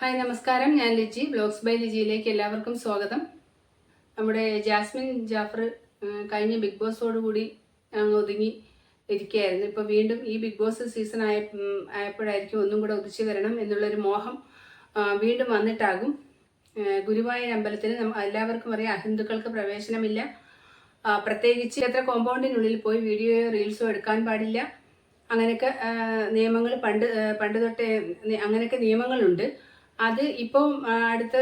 Hi നമസ്കാരം. ഞാൻ Liji. Blogs by ലിജിയിലേക്ക് എല്ലാവർക്കും സ്വാഗതം. നമ്മുടെ ജാസ്മിൻ ജാഫർ കഴിഞ്ഞ ബിഗ് ബോസോടുകൂടി അങ്ങ് ഒതുങ്ങി ഇരിക്കുകയായിരുന്നു. ഇപ്പോൾ വീണ്ടും ഈ ബിഗ് ബോസ് സീസൺ ആയ ആയപ്പോഴായിരിക്കും ഒന്നും കൂടെ ഒതിച്ചു വരണം എന്നുള്ളൊരു മോഹം വീണ്ടും വന്നിട്ടാകും. ഗുരുവായൂർ അമ്പലത്തിൽ എല്ലാവർക്കും അറിയാം അഹിന്ദുക്കൾക്ക് പ്രവേശനമില്ല. പ്രത്യേകിച്ച് എത്ര കോമ്പൗണ്ടിനുള്ളിൽ പോയി വീഡിയോയോ റീൽസോ എടുക്കാൻ പാടില്ല. അങ്ങനെയൊക്കെ നിയമങ്ങൾ പണ്ട് പണ്ട് തൊട്ടേ അങ്ങനെയൊക്കെ നിയമങ്ങളുണ്ട്. അത് ഇപ്പോൾ അടുത്ത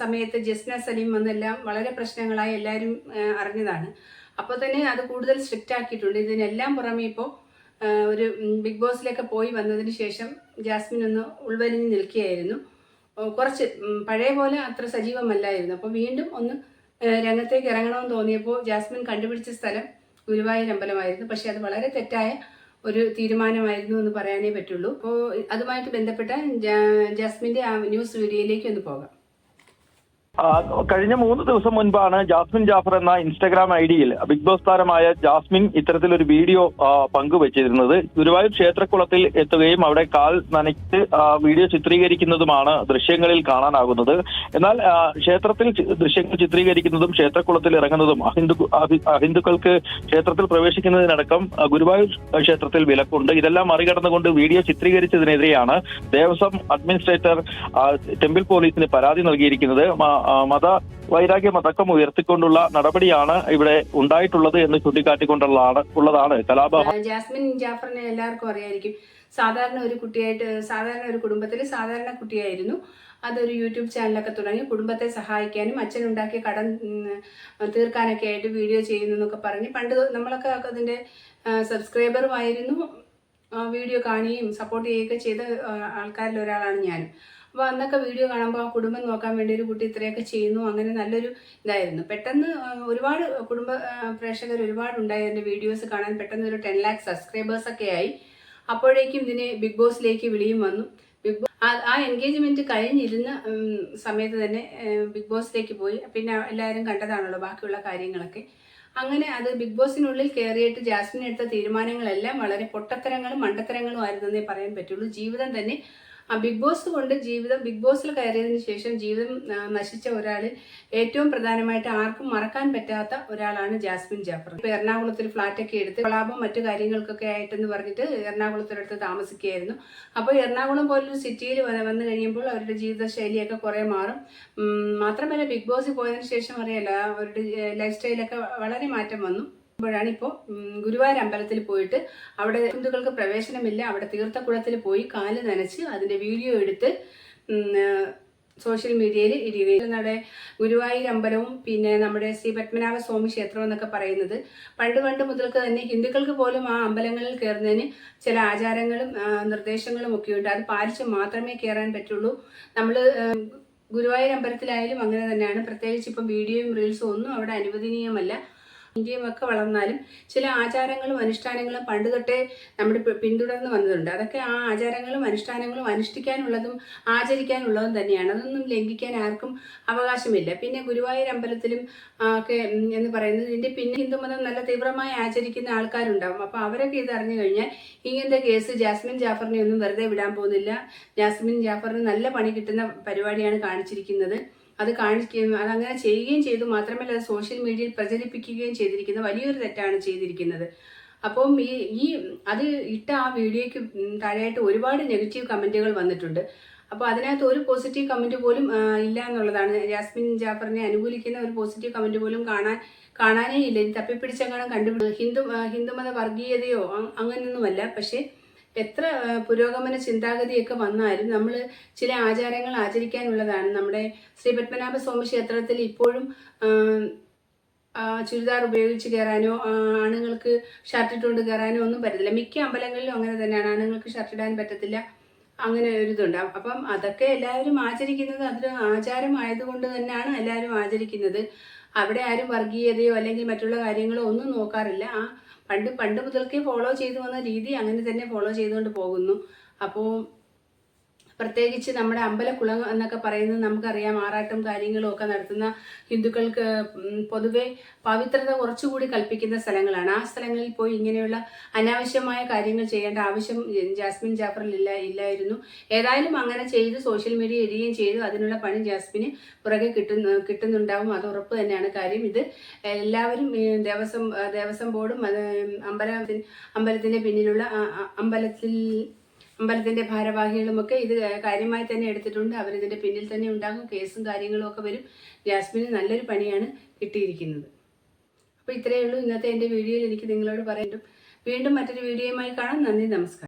സമയത്ത് ജസ്ന സലീം വന്നെല്ലാം വളരെ പ്രശ്നങ്ങളായി എല്ലാവരും അറിഞ്ഞതാണ്. അപ്പോൾ തന്നെ അത് കൂടുതൽ സ്ട്രിക്റ്റ് ആക്കിയിട്ടുണ്ട്. ഇതിനെല്ലാം പുറമെ ഇപ്പോൾ ഒരു ബിഗ് ബോസിലൊക്കെ പോയി വന്നതിന് ശേഷം ജാസ്മിൻ ഒന്ന് ഉൾവലിഞ്ഞ് നിൽക്കുകയായിരുന്നു. കുറച്ച് പഴയ പോലെ അത്ര സജീവമല്ലായിരുന്നു. അപ്പോൾ വീണ്ടും ഒന്ന് രംഗത്തേക്ക് ഇറങ്ങണമെന്ന് തോന്നിയപ്പോൾ ജാസ്മിൻ കണ്ടുപിടിച്ച സ്ഥലം ഗുരുവായൂർ അമ്പലമായിരുന്നു. പക്ഷേ അത് വളരെ തെറ്റായ ഒരു തീരുമാനമായിരുന്നു എന്ന് പറയാനേ പറ്റുള്ളൂ. അപ്പോൾ അതുമായിട്ട് ബന്ധപ്പെട്ട ജാസ്മിന്റെ ആ ന്യൂസ് വീഡിയോയിലേക്ക് ഒന്ന് പോകാം. കഴിഞ്ഞ മൂന്ന് ദിവസം മുൻപാണ് ജാസ്മിൻ ജാഫർ എന്ന ഇൻസ്റ്റഗ്രാം ഐ ഡിയിൽ ബിഗ് ബോസ് താരമായ ജാസ്മിൻ ഇത്തരത്തിലൊരു വീഡിയോ പങ്കുവച്ചിരുന്നത്. ഗുരുവായൂർ ക്ഷേത്രക്കുളത്തിൽ എത്തുകയും അവിടെ കാൽ നനയ്ക്ക് വീഡിയോ ചിത്രീകരിക്കുന്നതുമാണ് ദൃശ്യങ്ങളിൽ കാണാനാകുന്നത്. എന്നാൽ ക്ഷേത്രത്തിൽ ദൃശ്യങ്ങൾ ചിത്രീകരിക്കുന്നതും ക്ഷേത്രക്കുളത്തിൽ ഇറങ്ങുന്നതും അഹിന്ദു അഹി- അഹിന്ദുക്കൾക്ക് ക്ഷേത്രത്തിൽ പ്രവേശിക്കുന്നതിനടക്കം ഗുരുവായൂർ ക്ഷേത്രത്തിൽ വിലക്കുണ്ട്. ഇതെല്ലാം മറികടന്നുകൊണ്ട് വീഡിയോ ചിത്രീകരിച്ചതിനെതിരെയാണ് ദേവസ്വം അഡ്മിനിസ്ട്രേറ്റർ ടെമ്പിൾ പോലീസിന് പരാതി നൽകിയിരിക്കുന്നത്. മത വൈരാഗ്യ മതക്കം ഉയർത്തിക്കൊണ്ടുള്ള നടപടിയാണ് ഇവിടെ ഉണ്ടായിട്ടുള്ളത് എന്ന് ചൂണ്ടിക്കാട്ടിക്കൊണ്ടുള്ളതാണ് ഉള്ളതാണ്. കലാപ ജാസ്മിൻ ജാഫറിനെ എല്ലാവർക്കും അറിയായിരിക്കും. സാധാരണ ഒരു കുട്ടിയായിട്ട് സാധാരണ ഒരു കുടുംബത്തിൽ സാധാരണ കുട്ടിയായിരുന്നു. അതൊരു യൂട്യൂബ് ചാനലൊക്കെ തുടങ്ങി കുടുംബത്തെ സഹായിക്കാനും അച്ഛനുണ്ടാക്കിയ കടം ഉം, തീർക്കാനൊക്കെ ആയിട്ട് വീഡിയോ ചെയ്യുന്നു എന്നൊക്കെ പറഞ്ഞ് പണ്ട് നമ്മളൊക്കെ അതിന്റെ സബ്സ്ക്രൈബറുമായിരുന്നു വീഡിയോ കാണുകയും സപ്പോർട്ട് ചെയ്യുകയൊക്കെ ചെയ്ത ആൾക്കാരിൽ ഒരാളാണ് ഞാനും. അപ്പോൾ അന്നൊക്കെ വീഡിയോ കാണുമ്പോൾ ആ കുടുംബം നോക്കാൻ വേണ്ടി ഒരു കുട്ടി ഇത്രയൊക്കെ ചെയ്യുന്നു. അങ്ങനെ നല്ലൊരു ഇതായിരുന്നു. പെട്ടെന്ന് ഒരുപാട് കുടുംബ പ്രേക്ഷകർ ഒരുപാട് ഉണ്ടായി എന്റെ വീഡിയോസ് കാണാൻ. പെട്ടെന്ന് ഒരു ടെൻ ലാക്ക് സബ്സ്ക്രൈബേഴ്സ് ഒക്കെ ആയി. അപ്പോഴേക്കും ഇതിനെ ബിഗ് ബോസിലേക്ക് വിളിയും വന്നു. ബിഗ് ബോസ് ആ- എൻഗേജ്മെന്റ് കഴിഞ്ഞിരുന്ന സമയത്ത് തന്നെ ബിഗ് ബോസിലേക്ക് പോയി. പിന്നെ എല്ലാവരും കണ്ടതാണല്ലോ ബാക്കിയുള്ള കാര്യങ്ങളൊക്കെ. അങ്ങനെ അത് ബിഗ് ബോസിനുള്ളിൽ കയറിയിട്ട് ജാസ്മിൻ എടുത്ത തീരുമാനങ്ങളെല്ലാം വളരെ പൊട്ടത്തരങ്ങളും മണ്ടത്തരങ്ങളും ആയിരുന്നെന്നേ പറയാൻ പറ്റുള്ളൂ. ജീവിതം തന്നെ ആ ബിഗ് ബോസ് കൊണ്ട് ജീവിതം ബിഗ് ബോസിൽ കയറിയതിന് ശേഷം ജീവിതം നശിച്ച ഒരാളിൽ ഏറ്റവും പ്രധാനമായിട്ട് ആർക്കും മറക്കാൻ പറ്റാത്ത ഒരാളാണ് ജാസ്മിൻ ജാഫർ. ഇപ്പൊ എറണാകുളത്തിൽ ഫ്ലാറ്റ് ഒക്കെ എടുത്ത് കൊളാബും മറ്റു കാര്യങ്ങൾക്കൊക്കെ ആയിട്ടെന്ന് പറഞ്ഞിട്ട് എറണാകുളത്തിനടുത്ത് താമസിക്കുകയായിരുന്നു. അപ്പോൾ എറണാകുളം പോലൊരു സിറ്റിയിൽ വന്നു കഴിയുമ്പോൾ അവരുടെ ജീവിതശൈലിയൊക്കെ കുറേ മാറും. മാത്രമല്ല ബിഗ് ബോസിൽ പോയതിനു ശേഷം അറിയാലോ അവരുടെ ലൈഫ് സ്റ്റൈലൊക്കെ വളരെ മാറ്റം വന്നു. ാണ് ഇപ്പോൾ ഗുരുവായൂർ അമ്പലത്തിൽ പോയിട്ട് അവിടെ ഹിന്ദുക്കൾക്ക് പ്രവേശനമില്ല അവിടെ തീർത്ഥക്കുളത്തിൽ പോയി കാൽ നനച്ച് അതിന്റെ വീഡിയോ എടുത്ത് സോഷ്യൽ മീഡിയയിൽ ഇരിക്കുകയും നമ്മുടെ ഗുരുവായൂർ അമ്പലവും പിന്നെ നമ്മുടെ ശ്രീ പത്മനാഭ സ്വാമി ക്ഷേത്രം എന്നൊക്കെ പറയുന്നത്. പണ്ട് പണ്ട് മുതൽക്ക് തന്നെ ഹിന്ദുക്കൾക്ക് പോലും ആ അമ്പലങ്ങളിൽ കയറുന്നതിന് ചില ആചാരങ്ങളും നിർദ്ദേശങ്ങളും ഒക്കെ ഉണ്ട്. അത് പാലിച്ച് മാത്രമേ കയറാൻ പറ്റുള്ളൂ. നമ്മൾ ഗുരുവായൂർ അമ്പലത്തിലായാലും അങ്ങനെ തന്നെയാണ്. പ്രത്യേകിച്ച് ഇപ്പം വീഡിയോയും റീൽസും ഒന്നും അവിടെ അനുവദനീയമല്ല. ഇന്ത്യയും ഒക്കെ വളർന്നാലും ചില ആചാരങ്ങളും അനുഷ്ഠാനങ്ങളും പണ്ട് തൊട്ടേ നമ്മുടെ പിന്തുടർന്ന് വന്നതുണ്ട്. അതൊക്കെ ആ ആചാരങ്ങളും അനുഷ്ഠാനങ്ങളും അനുഷ്ഠിക്കാനുള്ളതും ആചരിക്കാനുള്ളതും തന്നെയാണ്. അതൊന്നും ലംഘിക്കാൻ ആർക്കും അവകാശമില്ല. പിന്നെ ഗുരുവായൂർ അമ്പലത്തിലും ഒക്കെ എന്ന് പറയുന്നത് ഇതിന്റെ പിന്നെ ഹിന്ദുമതം നല്ല തീവ്രമായി ആചരിക്കുന്ന ആൾക്കാരുണ്ടാവും. അപ്പോൾ അവരൊക്കെ ഇത് അറിഞ്ഞു കഴിഞ്ഞാൽ ഇങ്ങനത്തെ കേസ് ജാസ്മിൻ ജാഫറിനെ ഒന്നും വെറുതെ വിടാൻ പോകുന്നില്ല. ജാസ്മിൻ ജാഫറിന് നല്ല പണി കിട്ടുന്ന പരിപാടിയാണ് കാണിച്ചിരിക്കുന്നത്. അത് കാണിക്കുകയും അത് അങ്ങനെ ചെയ്യുകയും ചെയ്തു. മാത്രമല്ല അത് സോഷ്യൽ മീഡിയയിൽ പ്രചരിപ്പിക്കുകയും ചെയ്തിരിക്കുന്ന വലിയൊരു തെറ്റാണ് ചെയ്തിരിക്കുന്നത്. അപ്പം ഈ ഈ അത് ഇട്ട ആ വീഡിയോയ്ക്ക് താഴെയായിട്ട് ഒരുപാട് നെഗറ്റീവ് കമന്റുകൾ വന്നിട്ടുണ്ട്. അപ്പോൾ അതിനകത്ത് ഒരു പോസിറ്റീവ് കമന്റ് പോലും ഇല്ല എന്നുള്ളതാണ്. ജാസ്മിൻ ജാഫറിനെ അനുകൂലിക്കുന്ന ഒരു പോസിറ്റീവ് കമന്റ് പോലും കാണാൻ കാണാനേ ഇല്ല. തപ്പിപ്പിടിച്ചെങ്ങാനും തപ്പിപ്പിടിച്ചങ്ങനെ കണ്ടു ഹിന്ദു ഹിന്ദുമത വർഗീയതയോ അങ്ങനെയൊന്നുമല്ല. പക്ഷേ എത്ര പുരോഗമന ചിന്താഗതിയൊക്കെ വന്നാലും നമ്മൾ ചില ആചാരങ്ങൾ ആചരിക്കാനുള്ളതാണ്. നമ്മുടെ ശ്രീ പത്മനാഭ സ്വാമി ക്ഷേത്രത്തിൽ ഇപ്പോഴും ചുരിദാർ ഉപയോഗിച്ച് കയറാനോ ആണുങ്ങൾക്ക് ഷർട്ട് ഇട്ടുകൊണ്ട് കയറാനോ ഒന്നും പറ്റത്തില്ല. മിക്ക അമ്പലങ്ങളിലും അങ്ങനെ തന്നെയാണ്. ആണുങ്ങൾക്ക് ഷർട്ട് ഇടാൻ പറ്റത്തില്ല. അങ്ങനെ ഒരിതുണ്ട് അപ്പം അതൊക്കെ എല്ലാവരും ആചരിക്കുന്നത് അതൊരു ആചാരമായതുകൊണ്ട് തന്നെയാണ് എല്ലാവരും ആചരിക്കുന്നത്. അവിടെ ആരും വർഗീയതയോ അല്ലെങ്കിൽ മറ്റുള്ള കാര്യങ്ങളോ ഒന്നും നോക്കാറില്ല. ആ പണ്ട് പണ്ട് മുതൽക്കേ ഫോളോ ചെയ്തു വന്ന രീതി അങ്ങനെ തന്നെ ഫോളോ ചെയ്തുകൊണ്ട് പോകുന്നു. അപ്പോൾ പ്രത്യേകിച്ച് നമ്മുടെ അമ്പലക്കുളം എന്നൊക്കെ പറയുന്നത് നമുക്കറിയാം ആറാട്ടും കാര്യങ്ങളും ഒക്കെ നടത്തുന്ന ഹിന്ദുക്കൾക്ക് പൊതുവെ പവിത്രത കുറച്ചുകൂടി കൽപ്പിക്കുന്ന സ്ഥലങ്ങളാണ്. ആ സ്ഥലങ്ങളിൽ പോയി ഇങ്ങനെയുള്ള അനാവശ്യമായ കാര്യങ്ങൾ ചെയ്യേണ്ട ആവശ്യം ജാസ്മിൻ ജാഫറിൽ ഇല്ല ഇല്ലായിരുന്നു. ഏതായാലും അങ്ങനെ ചെയ്ത് സോഷ്യൽ മീഡിയ ഇടുകയും ചെയ്തു. അതിനുള്ള പണി ജാസ്മിന് പുറകെ കിട്ടുന്നു കിട്ടുന്നുണ്ടാവും. അത് ഉറപ്പ് തന്നെയാണ് കാര്യം. ഇത് എല്ലാവരും ദേവസ്വം ദേവസ്വം ബോർഡും അമ്പലത്തിന് അമ്പലത്തിന്റെ പിന്നിലുള്ള അമ്പലത്തിൽ അമ്പലത്തിന്റെ ഭാരവാഹികളുമൊക്കെ ഇത് കാര്യമായി തന്നെ എടുത്തിട്ടുണ്ട്. അവരിതിന്റെ പിന്നിൽ തന്നെ ഉണ്ടാകും. കേസും കാര്യങ്ങളും ഒക്കെ വരും. ജാസ്മിന് നല്ലൊരു പണിയാണ് കിട്ടിയിരിക്കുന്നത്. അപ്പോൾ ഇത്രയേ ഉള്ളൂ. ഇന്നത്തെ എന്റെ വീഡിയോയിൽ എനിക്ക് നിങ്ങളോട് പറയണ്ടും വീണ്ടും മറ്റൊരു വീഡിയോയുമായി കാണാം. നന്ദി നമസ്കാരം.